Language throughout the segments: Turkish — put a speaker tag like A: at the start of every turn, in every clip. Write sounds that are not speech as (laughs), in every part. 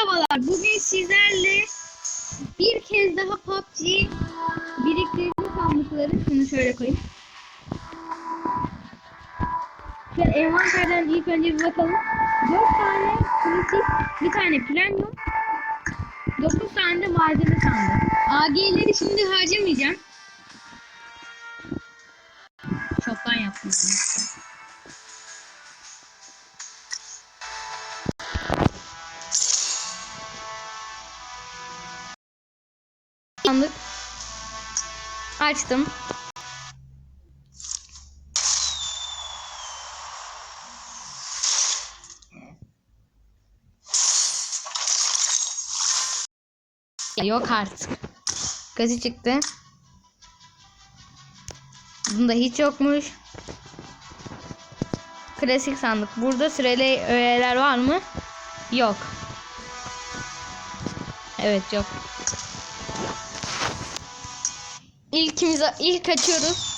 A: Merhabalar. Bugün sizlerle bir kez daha PUBG biriktirme sandıkları şunu şöyle koyayım. Şöyle envanterden ilk önce bir bakalım. 4 tane klasik, bir tane platinum, 9 tane de malzeme sandığı. AG'leri şimdi harcamayacağım. Açtım. Yok artık. Kaçı çıktı? Bunda hiç yokmuş. Klasik sandık. Burada süreli öğeler var mı? Yok. Evet yok. İlkimiz ilk açıyoruz.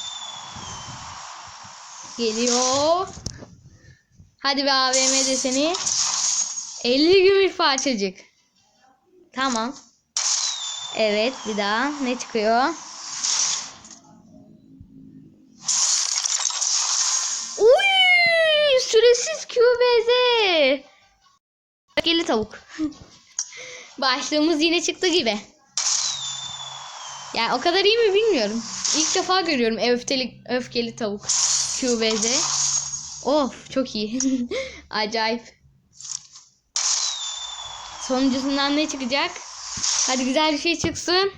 A: Geliyor. Hadi be AVM deseni. 50 gümüş parçacık. Tamam. Evet bir daha ne çıkıyor? Uy, süresiz QBZ. Öfkeli tavuk. (laughs) Başlığımız yine çıktı gibi. Yani o kadar iyi mi bilmiyorum. İlk defa görüyorum öfkeli, öfkeli tavuk. QBZ. Of çok iyi. (laughs) Acayip. Sonuncusundan ne çıkacak? Hadi güzel bir şey çıksın.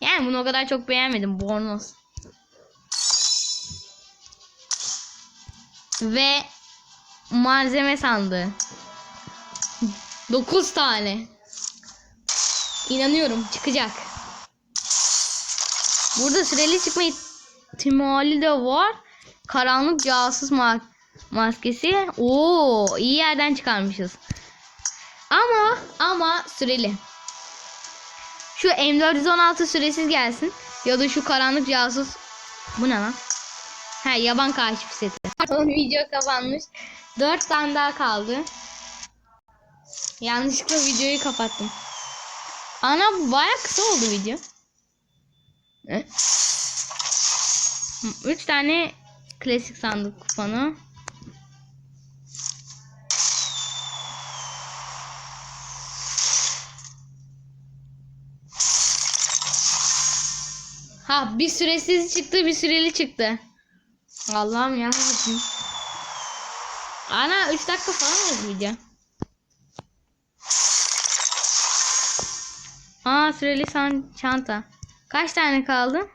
A: Yani bunu o kadar çok beğenmedim. Bornoz. Ve malzeme sandığı. 9 tane. İnanıyorum çıkacak. Burada süreli çıkma ihtimali de var. Karanlık casus ma maskesi. Oo, iyi yerden çıkarmışız. Ama ama süreli. Şu M416 süresiz gelsin. Ya da şu karanlık casus. Bu ne lan? Ha yaban kaşif seti. Son video kapanmış. 4 tane daha kaldı. Yanlışlıkla videoyu kapattım. Ana bu baya kısa oldu video. Ne? 3 tane klasik sandık kuponu. Ha bir süresiz çıktı bir süreli çıktı. Allah'ım ya. Ana 3 dakika falan oldu video. Aa süreli san çanta. Kaç tane kaldı?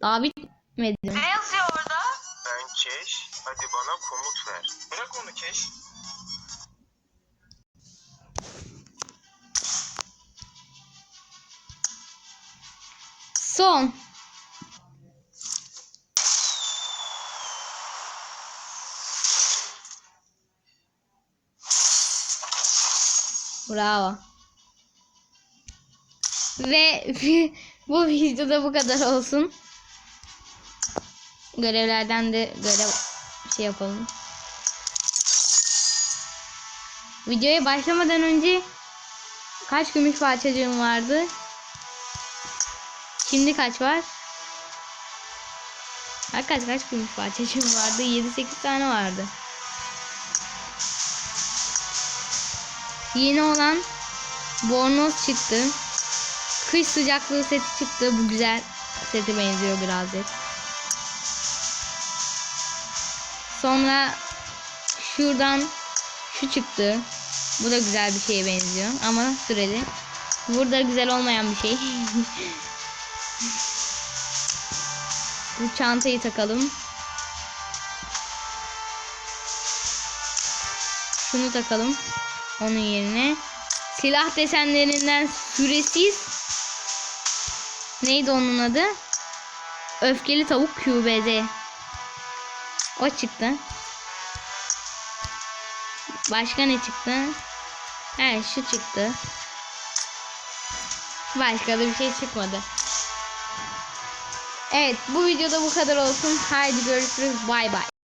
A: Daha bitmedi.
B: Ne yazıyor orada?
C: Ben Keş. Hadi bana komut ver. Bırak onu Keş.
A: Son. Bravo. Ve (laughs) bu videoda bu kadar olsun. Görevlerden de görev şey yapalım. Videoya başlamadan önce kaç gümüş parçacığım vardı? Şimdi kaç var? Ha, kaç kaç gümüş parçacığım vardı? 7-8 tane vardı. Yeni olan bornoz çıktı. Kış sıcaklığı seti çıktı. Bu güzel sete benziyor birazcık. Sonra şuradan şu çıktı. Bu da güzel bir şeye benziyor ama süreli. Burada güzel olmayan bir şey. (laughs) Bu çantayı takalım. Şunu takalım. Onun yerine. Silah desenlerinden süresiz. Neydi onun adı? Öfkeli tavuk QBZ. O çıktı. Başka ne çıktı? He şu çıktı. Başka da bir şey çıkmadı. Evet bu videoda bu kadar olsun. Haydi görüşürüz. Bay bay.